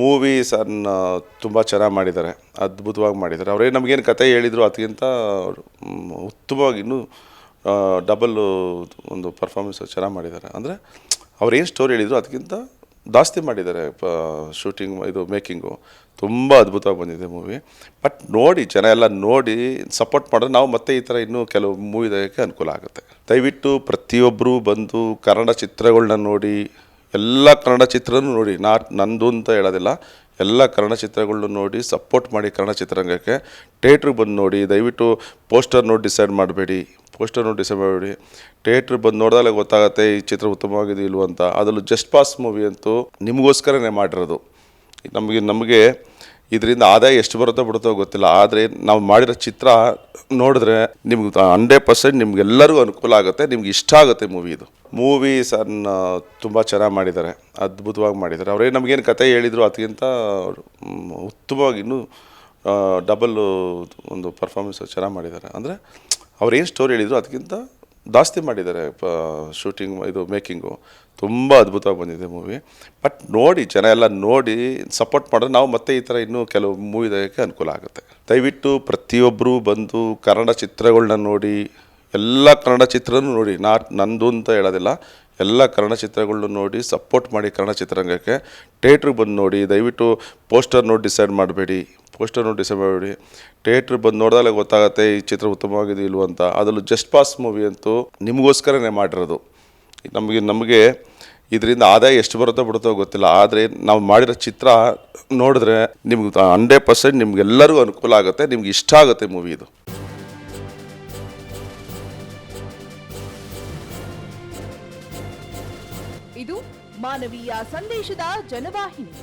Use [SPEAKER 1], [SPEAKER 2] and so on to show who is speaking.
[SPEAKER 1] Movies ಅನ್ನ ತುಂಬ ಚೆನ್ನಾಗಿ ಮಾಡಿದ್ದಾರೆ ಅದ್ಭುತವಾಗಿ ಮಾಡಿದ್ದಾರೆ ಅವರೇ ನಮಗೇನು ಕತೆ ಹೇಳಿದರು ಅದಕ್ಕಿಂತ ಉತ್ತಮವಾಗಿ ಇನ್ನೂ ಡಬಲ್ ಒಂದು ಪರ್ಫಾರ್ಮೆನ್ಸ್ ಚೆನ್ನಾಗಿ ಮಾಡಿದ್ದಾರೆ ಅಂದರೆ ಅವ್ರೇನು ಸ್ಟೋರಿ ಹೇಳಿದ್ರು ಅದಕ್ಕಿಂತ ಜಾಸ್ತಿ ಮಾಡಿದ್ದಾರೆ ಪ ಶೂಟಿಂಗ್ ಇದು ಮೇಕಿಂಗು ತುಂಬ ಅದ್ಭುತವಾಗಿ ಬಂದಿದೆ ಮೂವಿ ಬಟ್ ನೋಡಿ, ಜನ ಎಲ್ಲ ನೋಡಿ ಸಪೋರ್ಟ್ ಮಾಡಿದ್ರೆ ನಾವು ಮತ್ತೆ ಈ ಥರ ಇನ್ನೂ ಕೆಲವು ಮೂವಿ ತೆಗೋಕ್ಕೆ ಅನುಕೂಲ ಆಗುತ್ತೆ. ದಯವಿಟ್ಟು ಪ್ರತಿಯೊಬ್ಬರೂ ಬಂದು ಕನ್ನಡ ಚಿತ್ರಗಳನ್ನ ನೋಡಿ ಎಲ್ಲ ಕನ್ನಡ ಚಿತ್ರನೂ ನೋಡಿ, ನಾ, ನಂದು ಅಂತ ಹೇಳೋದಿಲ್ಲ, ಎಲ್ಲ ಕನ್ನಡ ಚಿತ್ರಗಳನ್ನ ನೋಡಿ ಸಪೋರ್ಟ್ ಮಾಡಿ ಕನ್ನಡ ಚಿತ್ರರಂಗಕ್ಕೆ. ಥಿಯೇಟ್ರಿಗೆ ಬಂದು ನೋಡಿ, ದಯವಿಟ್ಟು ಪೋಸ್ಟರ್ ನೋಡಿ ಡಿಸೈಡ್ ಮಾಡಬೇಡಿ ಪೋಸ್ಟರ್ ನೋಡಿ ಡಿಸೈಡ್ ಮಾಡಬೇಡಿ. ಥೇಟ್ರಿಗೆ ಬಂದು ನೋಡಿದಾಗಲೇ ಗೊತ್ತಾಗುತ್ತೆ, ಈ ಚಿತ್ರ ಉತ್ತಮವಾಗಿದೆ ಇಲ್ವಂತ ಅದರಲ್ಲೂ ಜಸ್ಟ್ ಪಾಸ್ ಮೂವಿ ಅಂತೂ ನಿಮಗೋಸ್ಕರನೇ ಮಾಡಿರೋದು. ನಮಗೆ ನಮಗೆ ಇದರಿಂದ ಆದಾಯ ಎಷ್ಟು ಬರುತ್ತೋ ಬಿಡುತ್ತೋ ಗೊತ್ತಿಲ್ಲ. ಆದರೆ ನಾವು ಮಾಡಿರೋ ಚಿತ್ರ ನೋಡಿದ್ರೆ ನಿಮ್ಗೆ ಹಂಡ್ರೆಡ್ ಪರ್ಸೆಂಟ್ ನಿಮ್ಗೆಲ್ಲರಿಗೂ ಅನುಕೂಲ ಆಗುತ್ತೆ, ನಿಮ್ಗೆ ಇಷ್ಟ ಆಗುತ್ತೆ ಮೂವಿ ಇದು. ಮೂವೀಸ್ ಅನ್ನು ತುಂಬ ಚೆನ್ನಾಗಿ ಮಾಡಿದ್ದಾರೆ, ಅದ್ಭುತವಾಗಿ ಮಾಡಿದ್ದಾರೆ. ಅವರೇ ನಮಗೇನು ಕತೆ ಹೇಳಿದರು ಅದಕ್ಕಿಂತ ಉತ್ತಮವಾಗಿ ಇನ್ನೂ ಡಬಲ್ ಒಂದು ಪರ್ಫಾರ್ಮೆನ್ಸ್ ಚೆನ್ನಾಗಿ ಮಾಡಿದ್ದಾರೆ. ಅಂದರೆ ಏನು ಸ್ಟೋರಿ ಹೇಳಿದ್ರು ಅದಕ್ಕಿಂತ ಜಾಸ್ತಿ ಮಾಡಿದ್ದಾರೆ ಶೂಟಿಂಗ್ ಇದು ಮೇಕಿಂಗು ತುಂಬ ಅದ್ಭುತವಾಗಿ ಬಂದಿದೆ ಮೂವಿ ಬಟ್ ನೋಡಿ, ಜನ ಎಲ್ಲ ನೋಡಿ ಸಪೋರ್ಟ್ ಮಾಡಿದ್ರೆ ನಾವು ಮತ್ತೆ ಈ ಥರ ಇನ್ನೂ ಕೆಲವು ಮೂವಿ ತೆಗೋಕ್ಕೆ ಅನುಕೂಲ ಆಗುತ್ತೆ. ದಯವಿಟ್ಟು ಪ್ರತಿಯೊಬ್ಬರೂ ಬಂದು ಕನ್ನಡ ಚಿತ್ರಗಳನ್ನ ನೋಡಿ, ಎಲ್ಲ ಕನ್ನಡ ಚಿತ್ರನೂ ನೋಡಿ ನಾ ನಂದು ಅಂತ ಹೇಳೋದಿಲ್ಲ, ಎಲ್ಲ ಕನ್ನಡ ಚಿತ್ರಗಳನ್ನ ನೋಡಿ ಸಪೋರ್ಟ್ ಮಾಡಿ ಕನ್ನಡ ಚಿತ್ರರಂಗಕ್ಕೆ. ಥಿಯೇಟ್ರಿಗೆ ಬಂದು ನೋಡಿ, ದಯವಿಟ್ಟು ಪೋಸ್ಟರ್ ನೋಡಿ ಡಿಸೈಡ್ ಮಾಡಬೇಡಿ. ಪೋಸ್ಟರ್ ನೋಡಿ ಮಾಡಿ ಥಿಯೇಟ್ರ್ ಬಂದು ನೋಡಿದಾಗಲೇ ಗೊತ್ತಾಗುತ್ತೆ ಈ ಚಿತ್ರ ಉತ್ತಮವಾಗಿದೆ ಇಲ್ವ ಅಂತ. ಅದರಲ್ಲೂ ಜಸ್ಟ್ ಪಾಸ್ ಮೂವಿ ಅಂತೂ ನಿಮಗೋಸ್ಕರನೇ ಮಾಡಿರೋದು. ನಮಗೆ ನಮಗೆ ಇದರಿಂದ ಆದಾಯ ಎಷ್ಟು ಬರುತ್ತೋ ಬಿಡುತ್ತೋ ಗೊತ್ತಿಲ್ಲ. ಆದರೆ ನಾವು ಮಾಡಿರೋ ಚಿತ್ರ ನೋಡಿದ್ರೆ ನಿಮ್ಗೆ ಹಂಡ್ರೆಡ್ ಪರ್ಸೆಂಟ್ ನಿಮ್ಗೆಲ್ಲರಿಗೂ ಅನುಕೂಲ ಆಗುತ್ತೆ, ನಿಮ್ಗೆ ಇಷ್ಟ ಆಗುತ್ತೆ ಮೂವಿ ಇದು.
[SPEAKER 2] ಇದು ಮಾನವೀಯ ಸಂದೇಶದ ಜನವಾಹಿನಿ.